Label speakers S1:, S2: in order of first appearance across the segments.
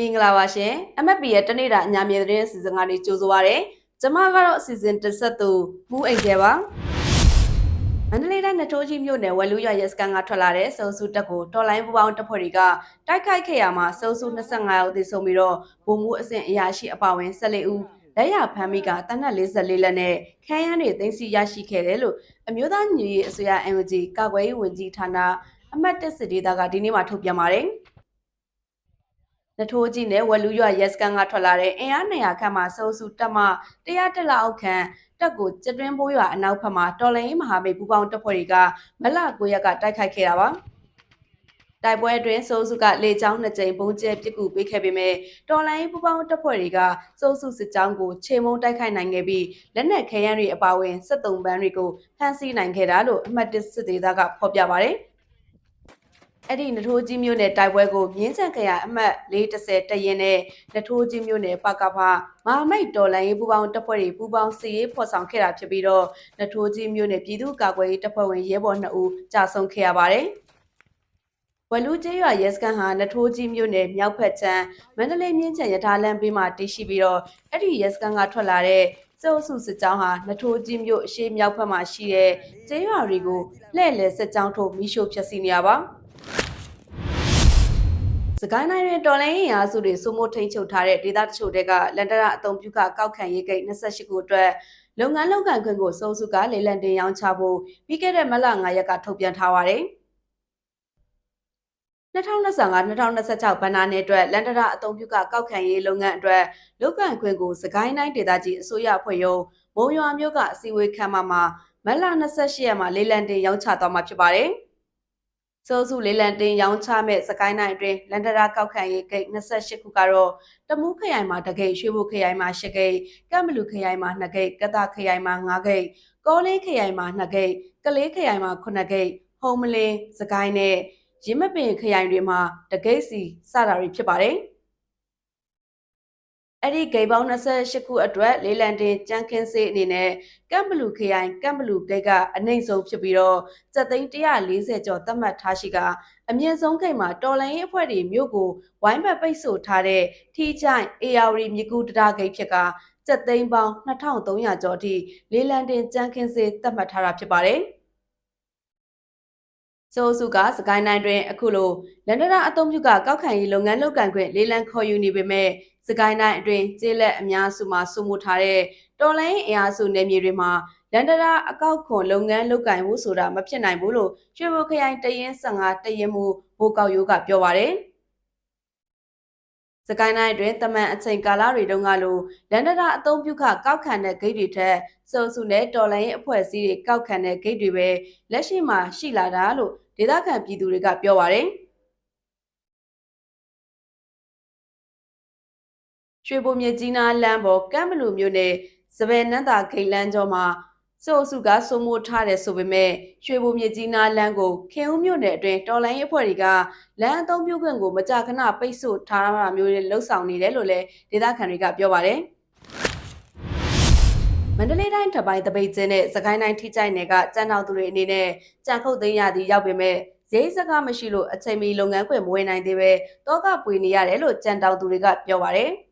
S1: မင်္ဂလာပါရှင် MFP ရဲ့တနေ့တာအညာမြေသတင်းအစီအစဉ်ကနေကြိုဆိုပါရစေ။ကျွန်မကတော့အစီအစဉ်တစ်ဆက်သူမူအိမ်ကျဲပါ။မန္တလေးတိုင်းနထိုးကြီးမြို့နယ်ဝက်လူရရဲစကန်ကထွက်လာတဲ့စုံစုတက်ကိုတော်လိုင်းပူပေါင်းတပ်ဖွဲ့တွေကတိုက်ခိုက်ခဲ့ရမှာစုံစု25ရောက်သေဆုံးပြီးတော့ဗိုလ်မှူးအဆင့်အရာရှိအပါအဝင်14ဦးလက်ရဖမ်းမိကတနက်44လက်နဲ့ခန်းရမ်းတွေသိမ်းဆီးရရှိခဲ့တယ်လို့အမျိုးသားညီညွတ်ရေးအစိုးရ NUG ကာကွယ်ရေးဝန်ကြီးဌာနအမတ်တစ်စစ်ဒေသကဒီနေ့မှထုတ်ပြန်ပါတယ်။ နထိုးကြီးနဲ့ဝက်လူရွာရက်စကန်ကထွက်လာတဲ့အင်အား200ခန့်မှစုံစုတက်မှ100တက်လောက်ခန့်တက်ကိုကျတွင်းဘိုးရွာအနောက်ဘက်မှာတော်လိုင်းမဟာမိတ်ပူပေါင်းတပ်ဖွဲ့တွေကမလ9ရက်ကတိုက်ခိုက်ခဲ့တာပါတိုက်ပွဲအတွင်းစိုးစုကလေကြောင်းနှစ်ကြိမ်ပုံကျဲပစ်ကူပေးခဲ့ပေမဲ့တော်လိုင်းပူပေါင်းတပ်ဖွဲ့တွေကစိုးစုစစ်ကြောင်းကိုခြေမုံတိုက်ခိုက်နိုင်ခဲ့ပြီးလက်နက်ခဲယမ်းတွေအပါအဝင်73ပန်းတွေကိုဖမ်းဆီးနိုင်ခဲ့တာလို့အမှတ်1စစ်ဒေသကဖော်ပြပါတယ် အဲ့ဒီနထိုးကြီးမျိုးနဲ့တိုက်ပွဲကိုမြင်းချန်ခရိုင်အမှတ်430တရင်နဲ့နထိုးကြီးမျိုးနဲ့ပကဖမဟာမိတ်တော်လိုင်းရေးပူပေါင်းတပ်ဖွဲ့တွေပူပေါင်းစီရေးဖော်ဆောင်ခဲ့တာဖြစ်ပြီးတော့နထိုးကြီးမျိုးနဲ့ပြည်သူ့ကာကွယ်ရေးတပ်ဖွဲ့ဝင်ရဲဘော်2ဦးကြာဆုံးခဲ့ရပါတယ်ဝလူကျေးရွာရဲစခန်းဟာနထိုးကြီးမြို့နယ်မြောက်ဖက်ချမ်းမန္တလေးမြင်းချံရထားလမ်းဘေးမှာတည်ရှိပြီးတော့အဲ့ဒီရဲစခန်းကထွက်လာတဲ့စုပ်စုစစ်ကြောင်းဟာနထိုးကြီးမြို့အရှိမြောက်ဘက်မှာရှိတဲ့ကျေးရွာတွေကိုလှည့်လည်စစ်ကြောင်းထုတ်မိရှို့ဖျက်ဆီးနေရပါ စကိုင်းတိုင်းတွင်တော်လိုင်းရင်အားစုတွေစုမိုးထိန်ချုပ်ထားတဲ့ဒေသတချို့တွေကလန်ဒရာအုံပြုကကောက်ခံရေးဂိတ်28ခုအတွက်လုပ်ငန်းလုပ်ကံခွင့်ကိုစုံစုကလေလံတင်ရောင်းချဖို့ပြီးခဲ့တဲ့မလ9ရက်ကထုတ်ပြန်ထားပါတယ်။2025-2026ဘဏ္ဍာနှစ်အတွက်လန်ဒရာအုံပြုကကောက်ခံရေးလုပ်ငန်းအတွက်လုပ်ကံခွင့်ကိုစကိုင်းတိုင်းဒေသကြီးအစိုးရအဖွဲ့ရုံးမုံရွာမြို့ကအစည်းအဝေးခန်းမမှာမလ28ရက်မှာလေလံတင်ရောင်းချသွားမှာဖြစ်ပါတယ်။ စိုးစုလေးလံတင်ရောင်းချမဲ့စကိုင်းနိုင်အတွင်းလန်ဒရာကောက်ခံရေးဂိတ်28ခုကတော့တမူးခရိုင်မှာတဂိတ်ရွှေဘိုခရိုင်မှာ10ဂိတ်ကမ်ဘလူခရိုင်မှာ2ဂိတ်ကတာခရိုင်မှာ5ဂိတ်ကောလေးခရိုင်မှာ2ဂိတ်ကလေးခရိုင်မှာ9ဂိတ်ဟုံးမလင်းစကိုင်းနဲ့ရင်းမပင်ခရိုင်တွေမှာတဂိတ်စီစတာတွေဖြစ်ပါတယ်။ အဲ့ဒီဂိတ်ပေါင်း28ခုအတွက်လေးလံတင်ကြမ်းခင်းစေးအနေနဲ့ကမ်ဘလူခရိုင်ကမ်ဘလူဂိတ်ကအနှိမ့်ဆုံးဖြစ်ပြီးတော့စက်သိန်း140ကျော်သတ်မှတ်ထားရှိကအမြင့်ဆုံးဂိတ်မှာတော်လိုင်းရေးအဖွဲ့တွေမြို့ကိုဝိုင်းပတ်ပိတ်ဆို့ထားတဲ့ထီချိုင် AR မြကူတရာဂိတ်ဖြစ်ကစက်သိန်းပေါင်း2300ကျော်အထိလေးလံတင်ကြမ်းခင်းစေးသတ်မှတ်ထားတာဖြစ်ပါတယ်။စိုးစုကစကိုင်းတိုင်းတွင်အခုလိုလန်ဒရာအသုံးပြုကကောက်ခံရေးလုပ်ငန်းလုပ်ကံခွင့်လေးလံခေါ်ယူနေပေမဲ့ စကိုင်းတိုင်းအတွင်းကျေးလက်အများစုမှာစုမှုထားတဲ့တော်လိုင်းအင်အားစုနယ်မြေတွေမှာလန်ဒရာအကောက်ခွန်လုပ်ငန်းလုပ်ကင်မှုဆိုတာမဖြစ်နိုင်ဘူးလို့ရွှေဘိုခရိုင်တရင်15တရင်မှုဘိုးကောက်ရိုးကပြောပါတယ်စကိုင်းတိုင်းအတွင်းတမန်အချိန်ကာလတွေတုန်းကလိုလန်ဒရာအသုံးပြုခကောက်ခံတဲ့ဂိတ်တွေထက်စုံစုနဲ့တော်လိုင်းအဖွဲ့အစည်းတွေကောက်ခံတဲ့ဂိတ်တွေပဲလက်ရှိမှာရှိလာတာလို့ဒေသခံပြည်သူတွေကပြောပါတယ်။ ရွှေဘုံမြကြီးနားလမ်းပေါ်ကမ်ဘလူမြို့နယ်စပယ်နန်းသာဂိတ်လမ်းကျော်မှာစိုးစုကစုံမိုးထားတယ်ဆိုပေမဲ့ရွှေဘုံမြကြီးနားလမ်းကိုခင်ဦးမြို့နယ်အတွင်းတော်လိုင်းအဖွဲ့တွေကလမ်းအသုံးပြုခွင့်ကိုမကြာခဏပိတ်ဆို့ထားတာမျိုးတွေလှုပ်ဆောင်နေတယ်လို့လည်းဒေသခံတွေကပြောပါတယ်မန္တလေးတိုင်းထပိုင်းတပိတ်ကျင်းနဲ့စကိုင်းတိုင်းထိကြိုက်နယ်ကကြံတော်သူတွေအနေနဲ့ကြံခုတ်သိမ်းရသည်ရောက်ပေမဲ့ဈေးစကားမရှိလို့အချိန်မီလုပ်ငန်းခွင်မဝင်နိုင်သေးပဲတောကပွေနေရတယ်လို့ကြံတောင်သူတွေကပြောပါတယ်။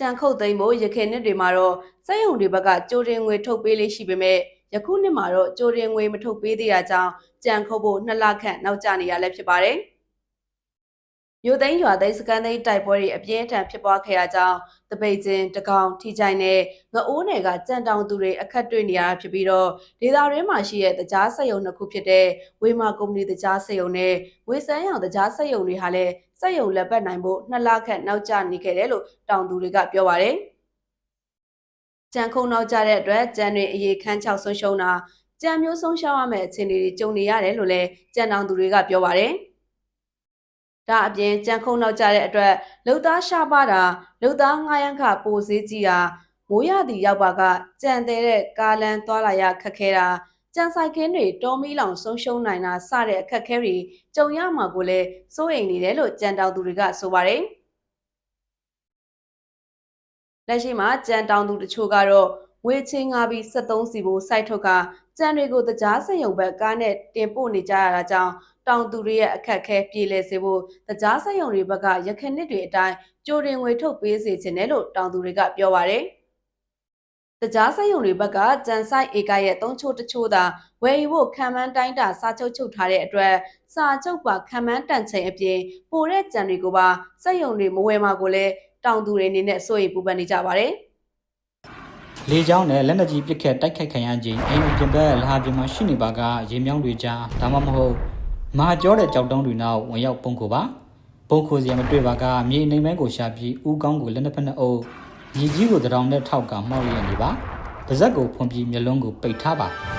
S1: ကြံခုတ်သိမ်းဖို့ရခိုင်နှစ်တွေမှာတော့စက်ရုံတွေဘက်ကကြိုတင်ငွေထုတ်ပေးလေးရှိပေမဲ့ယခုနှစ်မှာတော့ကြိုတင်ငွေမထုတ်ပေးသေးတာကြောင့်ကြံခုတ်ဖို့နှစ်လခန့်နောက်ကျနေရလည်းဖြစ်ပါတယ်။မြို့သိမ်းရွာသိမ်းစကန်သိမ်းတိုက်ပွဲတွေအပြင်းအထန်ဖြစ်ပွားခဲ့တာကြောင့် တပိတ်ချင်းတကောင်ထိကြိုင်နဲ့ငအိုးနယ်ကကြံတောင်သူတွေအခက်တွေ့နေရတာဖြစ်ပြီးတော့ဒေသရင်းမှာရှိတဲ့တကြားစက်ရုံနှစ်ခုဖြစ်တဲ့ဝေမာကုမ္ပဏီတကြားစက်ရုံနဲ့ဝေစန်းရောင်တကြားစက်ရုံတွေဟာလည်းစက်ရုံလက်ပတ်နိုင်ဖို့နှစ်လခန့်နောက်ကျနေခဲ့တယ်လို့တောင်သူတွေကပြောပါတယ်။ကြံခုံနောက်ကျတဲ့အတွက်ကြံတွေအရေးခန်းချောက်ဆုံးရှုံးတာကြံမျိုးဆုံးရှောင်းရမယ့်အခြေအနေတွေကြုံနေရတယ်လို့လည်းကြံတောင်သူတွေကပြောပါတယ်။ ဒါအပြင်ကြံခုံနောက်ကြတဲ့အတွက်လုံသားရှားပါတာလုံသားငှားရမ်းခပိုစည်းကြီးတာမိုးရသည်ရောက်ပါကကြံတဲ့တဲ့ကားလန်းသွားလာရခက်ခဲတာကြံဆိုင်ခင်းတွေတောမီလောင်ဆုံးရှုံးနိုင်တာစတဲ့အခက်ခဲတွေကြုံရမှာကိုလည်းစိုးရိမ်နေတယ်လို့ကြံတောင်သူတွေကဆိုပါတယ်လက်ရှိမှာကြံတောင်သူတချို့ကတော့ဝေချင်းငါပြီး73စီဖို့စိုက်ထုတ်ကကြံတွေကိုတကြားစက်ရုံဘက်ကားနဲ့တင်ပို့နေကြရတာကြောင့် တောင်သူတွေရဲ့အခက်အခဲပြေလည်စေဖို့တကြားဆက်ယုံတွေဘက်ကရခိုင်နှစ်တွေအတိုင်းကြိုတင်ငွေထုတ်ပေးစေချင်တယ်လို့တောင်သူတွေကပြောပါတယ်။တကြားဆက်ယုံတွေဘက်ကကြံဆိုင်ဧကရဲ့သုံးချိုးတစ်ချိုးသာဝယ်ယူဖို့ခံမှန်းတိုင်းတာစာချုပ်ချုပ်ထားတဲ့အတွက်စာချုပ်ပါခံမှန်းတန်ချိန်အပြင်ပိုတဲ့ကြံတွေကိုပါစက်ယုံတွေမဝယ်မှာကိုလည်းတောင်သူတွေအနေနဲ့စိုးရိမ်ပူပန်နေကြပါတယ်။
S2: လေကြောင်းနဲ့လက်နက်ကြီးပစ်ခတ်တိုက်ခိုက်ခံရခြင်းအိမ်အပြင်ဘက်လဟာပြင်မှာရှိနေပါကရေမြောင်းတွေကြားဒါမှမဟုတ် မဟာကျောတဲ့ကြောက်တုံးတွေနောက်ဝင်ရောက်ပုံခိုပါပုံခိုစီရမတွေ့ပါကမြေနေမဲကိုရှာပြီးဥကောင်းကိုလက်နှစ်ဖက်နှစ်အုပ်မြေကြီးကိုတရောင်နဲ့ထောက်ကမှောက်ရနေပါပါဇက်ကိုဖွန်ပြီးမျက်လုံးကိုပိတ်ထားပါ